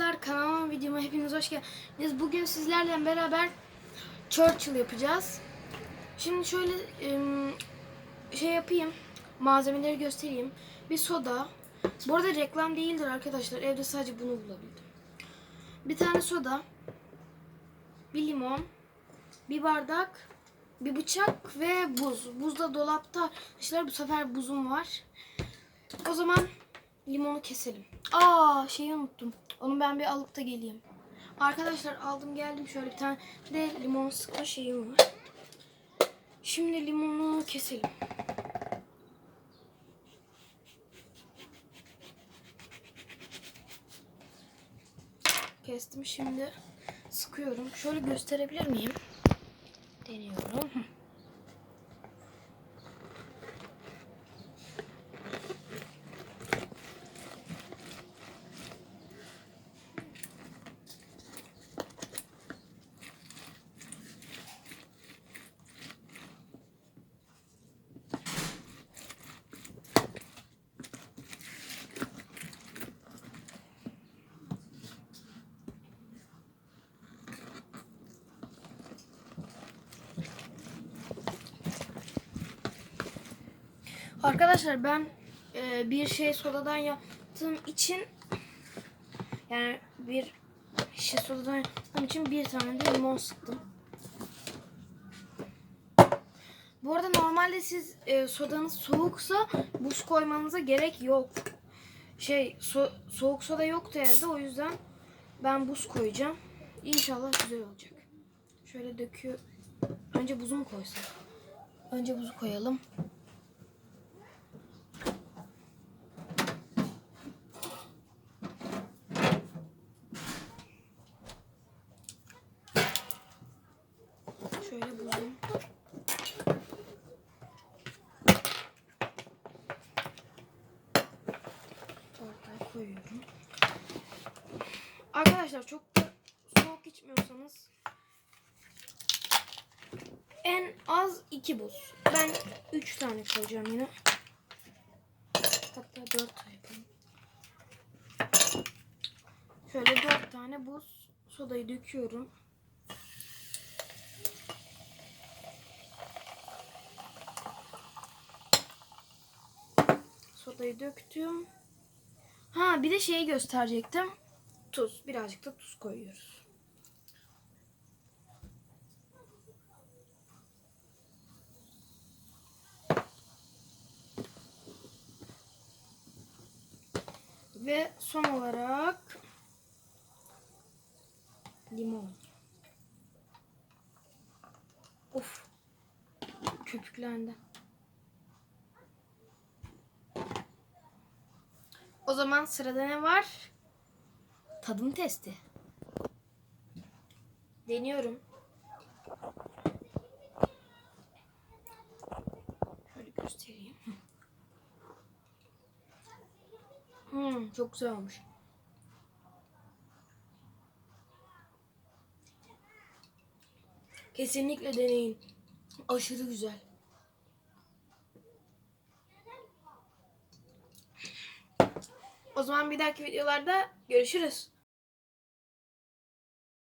Arkadaşlar kanalıma videoma hepiniz hoş geldiniz. Bugün sizlerle beraber Churchill yapacağız. Şimdi şöyle şey yapayım. Malzemeleri göstereyim. Bir soda. Bu arada reklam değildir arkadaşlar. Evde sadece bunu bulabildim. Bir tane soda. Bir limon. Bir bardak. Bir bıçak ve buz. Buz da dolapta. Arkadaşlar bu sefer buzum var. O zaman limonu keselim. Aa şeyi unuttum. Onu ben bir alıp da geleyim. Arkadaşlar aldım geldim şöyle bir tane de limon sıkma şeyim var. Şimdi limonu keselim. Kestim şimdi sıkıyorum. Şöyle gösterebilir miyim? Deniyorum. Hı. Arkadaşlar ben e, bir şey sodadan yaptığım için yani bir şişe sodadan yaptığım için bir tane de limon sıktım. Bu arada normalde siz e, sodanız soğuksa buz koymanıza gerek yok. Şey so- soğuk soda yoktu evde o yüzden ben buz koyacağım. İnşallah güzel olacak. Şöyle döküyor. Önce buzu mu koysak? Önce buzu koyalım. Şöyle buzum. Ortaya koyuyorum. Arkadaşlar çok da soğuk içmiyorsanız en az iki buz. Ben üç tane koyacağım yine. Hatta dört tane yapayım. Şöyle dört tane buz sodayı döküyorum. Sodayı döktüm. Ha bir de şeyi gösterecektim. Tuz. Birazcık da tuz koyuyoruz. Ve son olarak limon. Of. Köpüklendi. O zaman sırada ne var? Tadım testi. Deniyorum. Şöyle göstereyim. Hmm, çok güzel olmuş. Kesinlikle deneyin. Aşırı güzel. O zaman bir dahaki videolarda görüşürüz.